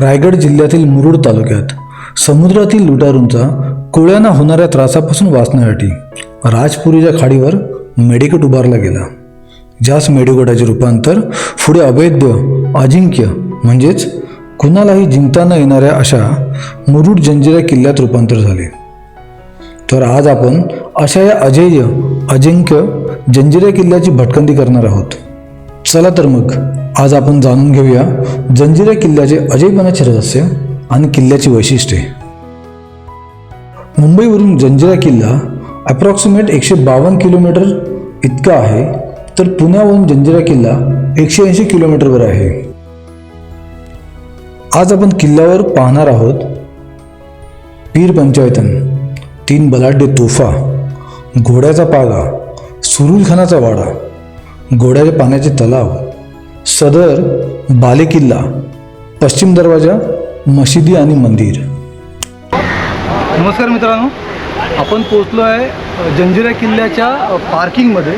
रायगड जिल्ह्यातील मुरुड तालुक्यात. समुद्रातील लुटारूंचा कोळ्यांना होणाऱ्या त्रासापासून वाचण्यासाठी राजपुरीच्या खाडीवर मेडिकट उभारला गेला. ज्याच मेडिकटाचे रूपांतर पुढे अवैध अजिंक्य म्हणजेच कुणालाही जिंकता न येणाऱ्या अशा मुरुड जंजिरा किल्ल्यात रूपांतर झाले. तर आज आपण अशा या अजेय अजिंक्य जंजिरा किल्ल्याची भटकंती करणार आहोत. चला तर मग आज आपण जाणून घेऊया जंजिरा किल्ल्याचे अजयपणाचे रहस्य आणि किल्ल्याची वैशिष्ट्ये. मुंबईवरून जंजिरा किल्ला अप्रॉक्सिमेट एकशे बावन्न किलोमीटर इतका आहे तर पुण्यावरून जंजिरा किल्ला एकशे ऐंशी किलोमीटरवर आहे. आज आपण किल्ल्यावर पाहणार आहोत पीर पंचायतन तीन बलाढ्य तोफा घोड्याचा पागा सुरुलखानाचा वाडा घोड्याच्या पाण्याचे तलाव सदर बालेकिल्ला पश्चिम दरवाजा मशिदी आणि मंदिर. नमस्कार मित्रांनो. आपण पोचलो आहे जंजिरा किल्ल्याच्या पार्किंगमध्ये.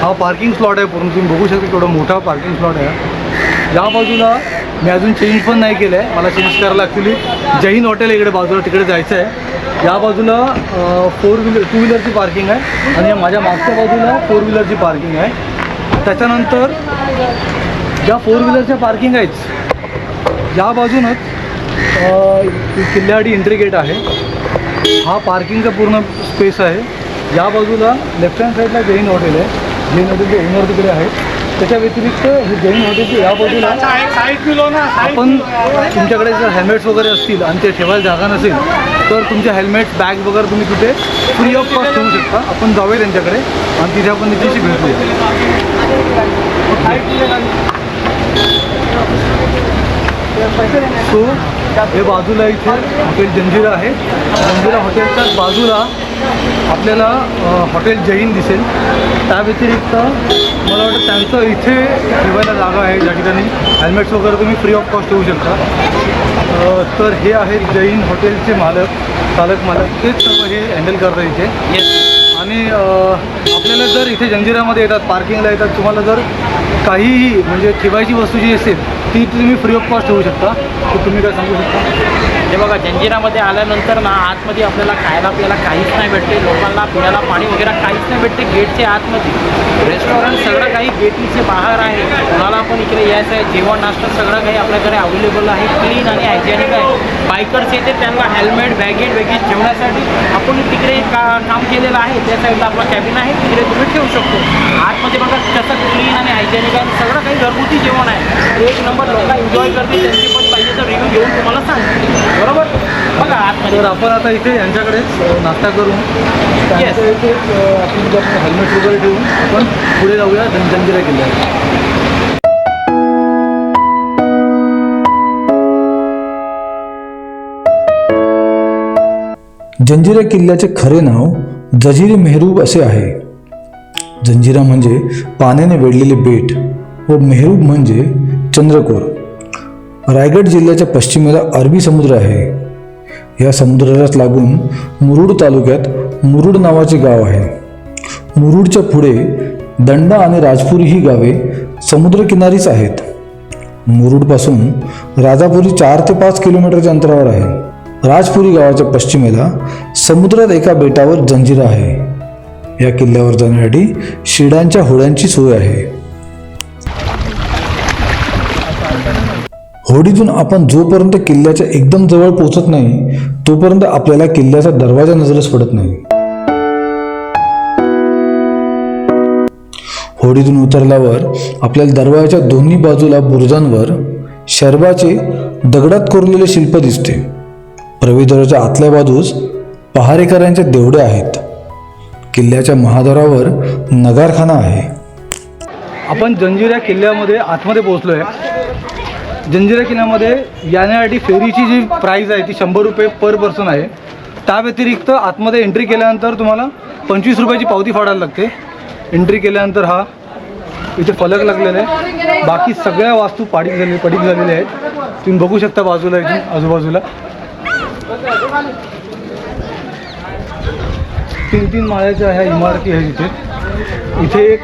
हा पार्किंग स्लॉट आहे पूर्ण. तुम्ही बघू शकता केवढा मोठा पार्किंग स्लॉट आहे या बाजूला मी अजून चेंज पण नाही केलं आहे मला चेंज करायला ॲक्च्युली जैन हॉटेल इकडे बाजूला तिकडे जायचं आहे या बाजूला फोर व्हीलर टू व्हीलरची पार्किंग आहे. आणि माझ्या मागच्या बाजूला फोर व्हीलरची पार्किंग आहे. त्याच्यानंतर ज्या फोर व्हीलरच्या पार्किंग आहेत या बाजूनच किल्ल्याआडी एंट्री गेट आहे. हा पार्किंगचा पूर्ण स्पेस आहे. या बाजूला लेफ्ट हँड साईडला जैन हॉटेल आहे. जैन हॉटेलचे ओनर तिकडे आहेत त्याच्या व्यतिरिक्त हे जैन हॉटेलचे या बाजूला आपण तुमच्याकडे जर हेल्मेट्स वगैरे असतील आणि ते ठेवायला जागा नसेल तर तुमचे हेल्मेट बॅग वगैरे तुम्ही तिथे फ्री ऑफ कॉस्ट ठेवू शकता. आपण जाऊया त्यांच्याकडे आणि तिथे आपण तिच्याशी भेटूया. सो हे बाजूला इथे हॉटेल जंजिरा आहे. जंजिरा हॉटेलच्या बाजूला आपल्याला हॉटेल जैन दिसेल. त्या व्यतिरिक्त मला वाटतं त्यांचं इथे ठेवायला जागा आहे ज्या ठिकाणी हेल्मेट्स वगैरे तुम्ही फ्री ऑफ कॉस्ट ठेवू शकता. तर हे आहेत जैन हॉटेलचे मालक चालक मालक. तेच सर्व हे हँडल करतात इथे. आणि आपल्याला जर इथे जंजिरामध्ये येतात पार्किंगला येतात तुम्हाला जर काहीही म्हणजे ठेवायची वस्तू जी असेल ती तुम्ही फ्री ऑफ कॉस्ट होऊ शकता. तर तुम्ही काय सांगू शकता? हे बघा जंजिरामध्ये आल्यानंतर ना आतमध्ये आपल्याला खायला आपल्याला काहीच नाही भेटते. लोकांना पिण्याला पाणी वगैरे काहीच नाही भेटते गेटच्या आतमध्ये. रेस्टॉरंट सगळं काही गेटचे बाहेर आहे. कोणाला पण इकडे यायचं आहे जेवण नाश्ता सगळं काही आपल्याकडे अवेलेबल आहे. क्लीन आणि हायजेनिक आहे. बायकर्स येते त्यांना हेल्मेट बॅगेट बॅगेज ठेवण्यासाठी आपण तिकडे का काम केलेलं आहे. त्या साईडला आपला कॅबिन आहे. तिकडे तुम्ही ठेवू शकतो. आतमध्ये बघा कसं क्लीन आणि हायजेनिक आहे. सगळं काही घरगुती जेवण आहे. एक नंबर लोक एन्जॉय करते. त्यांची पण तर रिव्ह्यू घेऊन तुम्हाला सांगते. बरोबर? बघा आतमध्ये तर आपण आता इथे यांच्याकडेच नाश्ता करून त्यानंतर इथे आपण हेल्मेट वगैरे ठेवून आपण पुढे जाऊया जं- जंजिरा किल्ल्याला जंजिरा किल्ल्याचे खरे नाव जजिरी मेहरूब असे आहे. जंजिरा म्हणजे पाण्याने वेढलेले बेट व मेहरूब म्हणजे चंद्रकोर. रायगड जिल्ह्याच्या पश्चिमेला अरबी समुद्र आहे. या समुद्रालाच लागून मुरुड तालुक्यात मुरुड नावाचे गाव आहे. मुरुडच्या पुढे दंडा आणि राजपुरी ही गावे समुद्रकिनारीच आहेत. मुरुडपासून राजापुरी चार ते पाच किलोमीटरच्या अंतरावर आहे. राजपुरी गावाच्या पश्चिमेला समुद्रात एका बेटावर जंजिरा आहे. या किल्ल्यावर जाण्यासाठी शिडांच्या होड्यांची सोय आहे. होडीतून आपण जोपर्यंत किल्ल्याच्या एकदम जवळ पोहोचत नाही तोपर्यंत आपल्याला किल्ल्याचा दरवाजा नजरेस पडत नाही. होडीतून उतरल्यावर आपल्याला दरवाजाच्या दोन्ही बाजूला बुरुजांवर शरबाचे दगडात कोरलेले शिल्प दिसते. प्रवेशद्वाराच्या आतल्या बाजूस पहारेकरांचे देवडे आहेत. किल्ल्याच्या महाद्वारावर नगारखाना आहे. आपण जंजिरा किल्ल्यामध्ये आतमध्ये पोहोचलो आहे जंजिरा किल्ल्यामध्ये येण्यासाठी फेरीची जी प्राईज आहे ती शंभर रुपये पर पर्सन आहे. त्या व्यतिरिक्त आतमध्ये एंट्री केल्यानंतर तुम्हाला पंचवीस रुपयाची पावती फाडायला लागते. एंट्री केल्यानंतर हा इथे फलक लागलेला आहे बाकी सगळ्या वास्तू पाडीक झाले पडीक झालेल्या आहेत. तुम्ही बघू शकता बाजूला इथून आजूबाजूला. तीन तीन माळ्याच्या ह्या इमारती आहेत इथे. इथे एक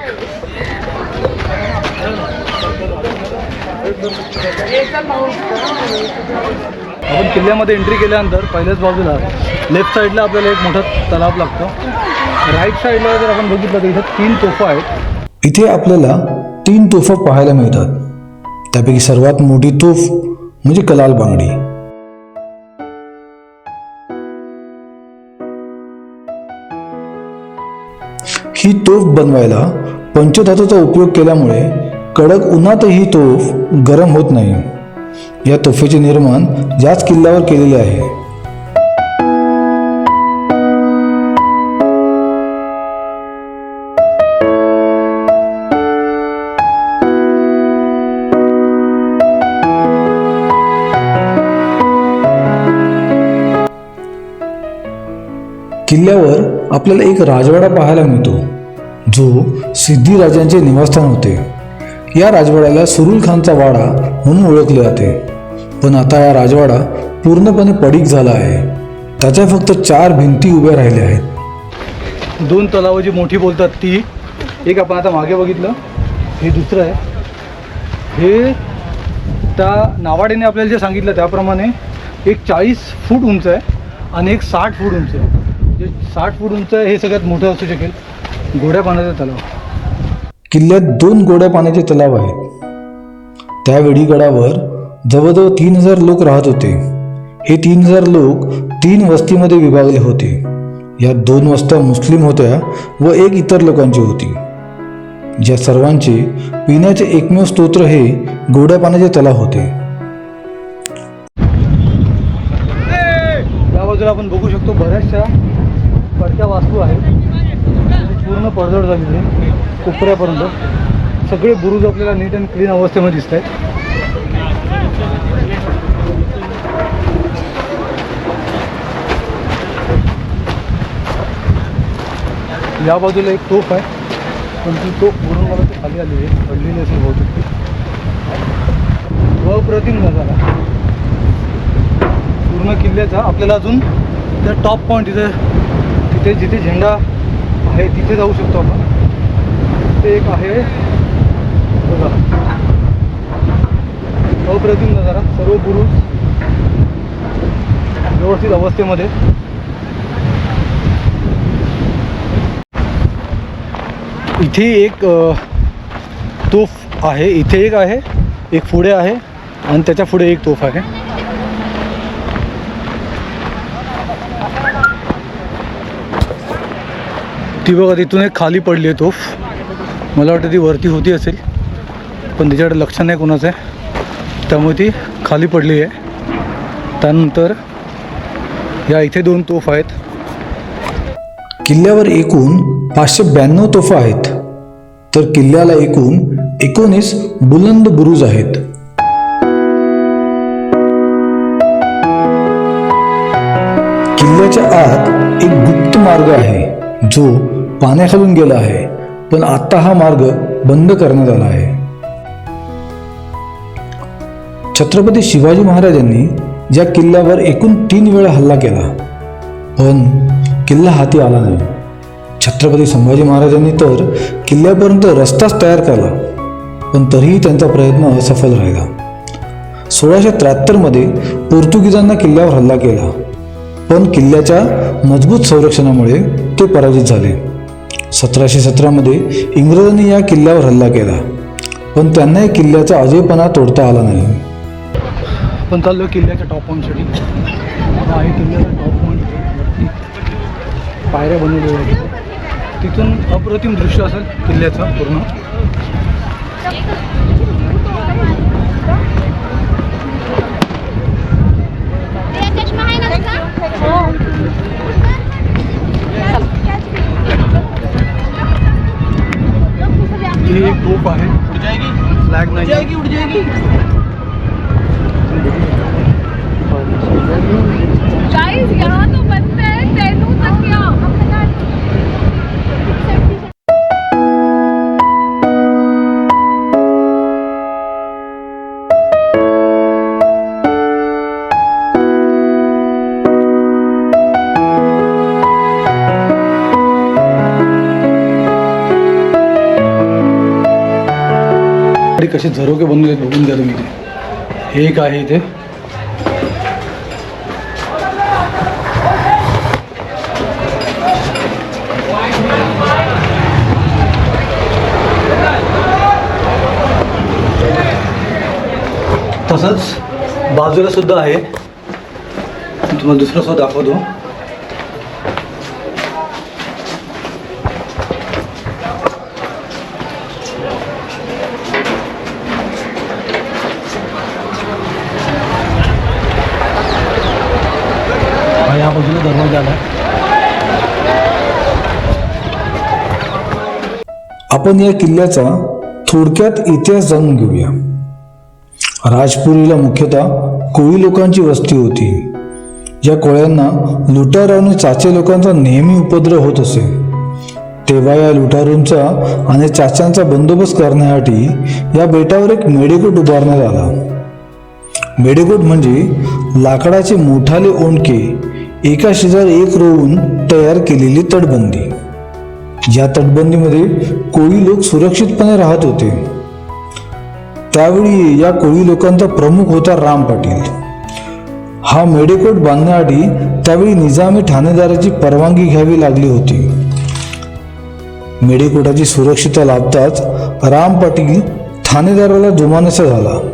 आपण किल्ल्यामध्ये एंट्री केल्यानंतर पहिल्याच बाजूला लेफ्ट साईडला आपल्याला एक मोठा तलाव लागतो. राईट साईडला जर आपण बघितलं तर इथं तीन तोफा आहेत. इथे आपल्याला तीन तोफा पाहायला मिळतात. त्यापैकी सर्वात मोठी तोफ म्हणजे कलाल बांगडी. ही तोफ बनवायला पंचधातूचा उपयोग केल्यामुळे कडक उन्हातही तोफ गरम होत नाही. या तोफेचे निर्माण याच किल्ल्यावर केलेले आहे. किल्ल्यावर आपल्याला एक राजवाडा पाहायला मिळतो जो सिद्धी राजांचे निवासस्थान होते. या राजवाड्याला सुरुल खानचा वाडा म्हणून ओळखले जाते. पण आता हा राजवाडा पूर्णपणे पडीक झाला आहे. त्याच्या फक्त चार भिंती उभ्या राहिल्या आहेत. दोन तलावं जी मोठी बोलतात ती. एक आपण आता मागे बघितलं. हे दुसरं आहे. हे त्या नावाड्याने आपल्याला जे सांगितलं त्याप्रमाणे एक चाळीस फूट उंच आहे आणि एक साठ फूट उंच आहे. जे साठ फूट उंच आहे हे सगळ्यात मोठं असू शकेल. गोड्या पाण्याचा तलाव. किल्ल्यात दोन गोड्या पाण्याचे तलाव आहेत. त्यावेळी गडावर जवळजवळ तीन हजार लोक राहत होते. हे तीन हजार लोक तीन वस्तीमध्ये विभागले होते. या दोन वस्त्या मुस्लिम होत्या व एक इतर लोकांची होती. ज्या सर्वांचे पिण्याचे एकमेव स्तोत्र हे गोड्या पाण्याचे तलाव होते. या बाजूला आपण बघू शकतो बऱ्याचशा पडक्या वास्तू आहेत. पूर्ण पडझड झालेली आहे कोपऱ्यापर्यंत. सगळे बुरुज आपल्याला नीट अँड क्लीन अवस्थेमध्ये दिसत आहेत. या बाजूला एक तोफ आहे. पण ती तोफ पूर्ण मला ती खाली आली आहे. पडलेली असेल बहुतेक ती. अप्रतिम नजारा. पूर्ण किल्ल्याचा आपल्याला अजून त्या टॉप पॉईंट तिथे तिथे जिथे झेंडा आहे तिथे जाऊ शकतो आपण. ते एक आहे. बघा. अप्रतिम नजारा सर्व बुरुज व्यवस्थित अवस्थेमध्ये. इथे एक तोफ आहे. इथे एक आहे एक पुढे आहे आणि त्याच्या पुढे एक तोफ आहे. ती बघा तिथून एक खाली पडली आहे तोफ. मला वाटतं ती वरती होती असेल. पण तिच्याकडे लक्ष नाही कोणाचं आहे. त्यामुळे ती खाली पडली आहे. त्यानंतर या इथे दोन तोफ आहेत. किल्ल्यावर एकूण पाचशे ब्याण्णव तोफा आहेत. तर किल्ल्याला एकूण एकोणीस बुलंद बुरुज आहेत. किल्ल्याच्या आत एक गुप्त मार्ग आहे जो पाण्याखालून गेला आहे पण आता हा मार्ग बंद करण्यात आला आहे. छत्रपती शिवाजी महाराजांनी ज्या किल्ल्यावर एकूण तीन वेळा हल्ला केला पण किल्ला हाती आला नाही. छत्रपती संभाजी महाराजांनी तर किल्ल्यापर्यंत रस्ताच तयार केला पण तरीही त्यांचा प्रयत्न असफल राहिला. सोळाशे त्र्याहत्तरमध्ये पोर्तुगीजांना किल्ल्यावर हल्ला केला पण किल्ल्याच्या मजबूत संरक्षणामुळे ते पराजित झाले. सतराशे सतरामध्ये इंग्रजांनी या किल्ल्यावर हल्ला केला. पण त्यांना या किल्ल्याचा अजयपणा तोडता आला नाही. पण चाललो किल्ल्याच्या टॉप पॉईंटसाठी आहे किल्ल्याचा टॉप पॉईंट वरती पायऱ्या बनवलेल्या आहेत. तिथून अप्रतिम दृश्य असेल किल्ल्याचं पूर्ण. चष्मा ही. तोफ आहे फ्लॅग नाही गाइस कसे झरोके बनवले बघून द्या तुम्ही. ते हे एक आहे इथे. तसंच बाजूला सुद्धा आहे. तुम्हाला दुसरं सुद्धा दाखवतो. बाजूला दरवाजाला आपण या किल्ल्याचा थोडक्यात इतिहास जाणून घेऊया. राजपुरीला मुख्यतः कोळी लोकांची वस्ती होती. या कोळ्यांना लुटार आणि चाचे लोकांचा नेहमी उपद्रव होत असे. तेव्हा या लुटारूंचा आणि चाच्यांचा बंदोबस्त करण्यासाठी या बेटावर एक मेडेकोट उभारण्यात आला. मेडेकोट म्हणजे लाकडाचे मोठाले ओंडके एका शेजार एक रोवून तयार केलेली तटबंदी. या तटबंदीमध्ये कोळी लोक सुरक्षितपणे राहत होते. त्यावेळी या कोळी लोकांचा प्रमुख होता राम पाटील. हा मेडेकोट बांधण्यासाठी त्यावेळी निजामी ठाणेदाराची परवानगी घ्यावी लागली होती. मेडेकोटाची सुरक्षितता लाभताच राम पाटील ठाणेदाराला जुमानसा झाला.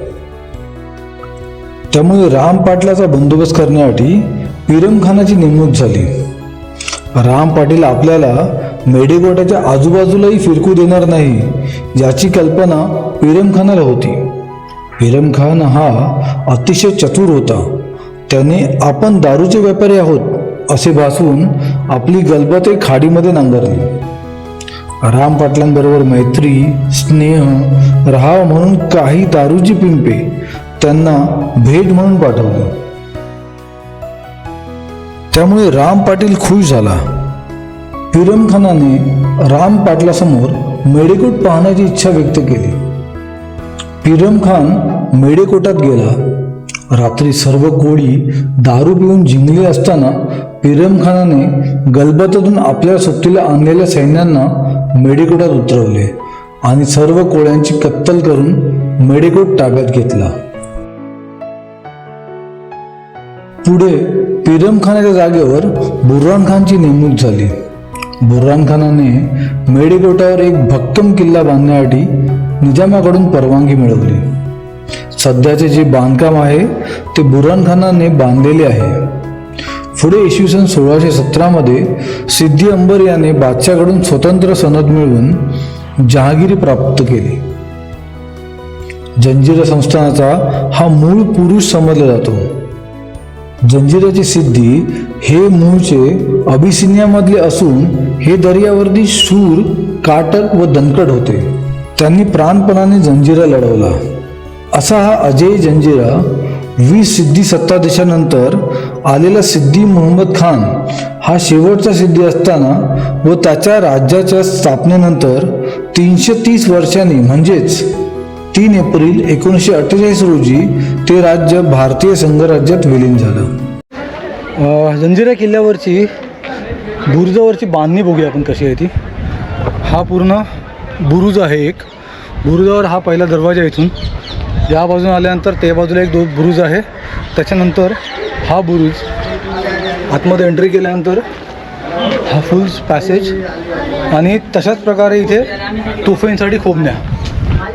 त्यामुळे राम पाटलाचा बंदोबस्त करण्यासाठी पिरमखानाची नेमणूक झाली. राम पाटील आपल्याला मेडेकोटाच्या आजूबाजूलाही फिरकू देणार नाही याची कल्पना पिरमखानाला होती. पिरमखान हा अतिशय चतुर होता. त्याने आपण दारूचे व्यापारी आहोत असे भासून आपली गलबते खाडीमध्ये नांगरली. राम पाटलांबरोबर मैत्री स्नेह राहाव म्हणून काही दारूची पिंपे त्यांना भेट म्हणून पाठवली. त्यामुळे राम पाटील खुश झाला. पिरमखानाने राम पाटलासमोर मेडेकोट पाहण्याची इच्छा व्यक्त केली. पिरम खान मेडेकोटात गेला. रात्री सर्व कोळी दारू पिऊन जिंकले असताना पिरमखानाने गलबतातून आपल्या सुट्टीला आणलेल्या सैन्यांना मेडेकोटात उतरवले आणि सर्व कोळ्यांची कत्तल करून मेडेकोट ताब्यात घेतला. पुढे पिरम खानाच्या जागेवर बुर्रान खानची नेमणूक झाली. बुर्रान खानाने मेडेकोटावर एक भक्कम किल्ला बांधण्यासाठी निजामाकडून परवानगी मिळवली. सध्याचे जे बांधकाम आहे ते बुर्रान खानाने बांधलेले आहे. पुढे इसवी सन सोळाशे सतरामध्ये सिद्धी अंबर याने बादशाकडून स्वतंत्र सनद मिळवून जहागिरी प्राप्त केली. जंजिरा संस्थानाचा हा मूळ पुरुष समजला जातो. जंजिराची सिद्धी हे मूळचे अबिसिनियामधले असून हे दर्यावर्दी शूर काटक व दणकट होते. त्यांनी प्राणपणाने जंजिरा लढवला. असा हा अजय जंजिरा वीस सिद्धी सत्तादेशानंतर आलेला सिद्धी मोहम्मद खान हा शेवटचा सिद्धी असताना व त्याच्या राज्याच्या स्थापनेनंतर तीनशे तीस वर्षांनी म्हणजेच तीन एप्रिल एकोणीसशे अठ्ठेचाळीस रोजी ते राज्य भारतीय संघराज्यात विलीन झालं. जंजिरा किल्ल्यावरची बुरुजावरची बांधणी बघूया आपण कशी आहे ती. हा पूर्ण बुरुज आहे एक. बुरुजावर हा पहिला दरवाजा आहे इथून. या बाजून आल्यानंतर त्या बाजूला एक दो बुरुज आहे. त्याच्यानंतर हा बुरुज आतमध्ये एंट्री केल्यानंतर हा फुल पॅसेज आणि तशाच प्रकारे इथे तोफेंसाठी खोबण्या.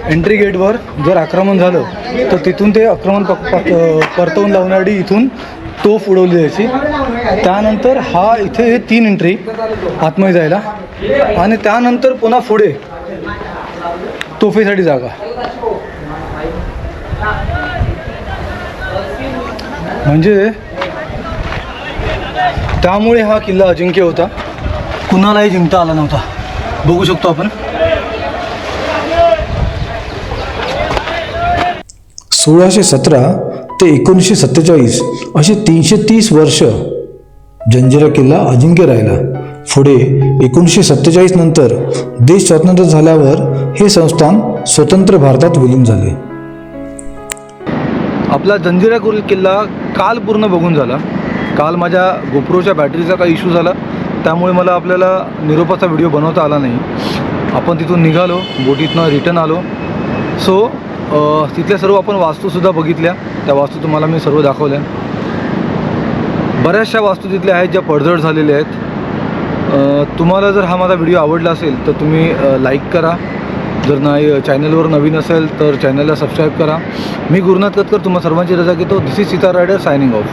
एंट्री गेटवर जर आक्रमण झालं तर तिथून ते आक्रमण पक परतवून लावण्यासाठी इथून तोफ उडवली जायची. त्यानंतर हा इथे हे तीन एंट्री आतमध्ये जायला. आणि त्यानंतर पुन्हा पुढे तोफेसाठी जागा. म्हणजे त्यामुळे हा किल्ला अजिंक्य होता. कुणालाही जिंकता आला नव्हता. बघू शकतो आपण. सोळाशे सतरा ते एकोणीसशे सत्तेचाळीस असे तीनशे तीस वर्ष जंजिरा किल्ला अजिंक्य राहिला. पुढे एकोणीसशे सत्तेचाळीस नंतर देश स्वतंत्र झाल्यावर हे संस्थान स्वतंत्र भारतात विलीन झाले. आपला जंजिरा किल्ला काल पूर्ण बघून झाला. काल माझ्या गोप्रोच्या बॅटरीचा काही इश्यू झाला. त्यामुळे मला आपल्याला निरोपाचा व्हिडिओ बनवता आला नाही. आपण तिथून निघालो बोटीतनं रिटर्न आलो. सो तिथल्या सर्व आपण वास्तूसुद्धा बघितल्या. त्या वास्तू तुम्हाला मी सर्व दाखवल्या. बऱ्याचशा वास्तू तिथल्या आहेत ज्या पडझड झालेल्या आहेत. तुम्हाला जर हा माझा व्हिडिओ आवडला असेल तर तुम्ही लाईक करा. जर नाही चॅनलवर नवीन असेल तर चॅनलला सबस्क्राईब करा. मी गुरुनाथ कतकर तुम्हा सर्वांची रजा घेतो. This is Sita rider signing off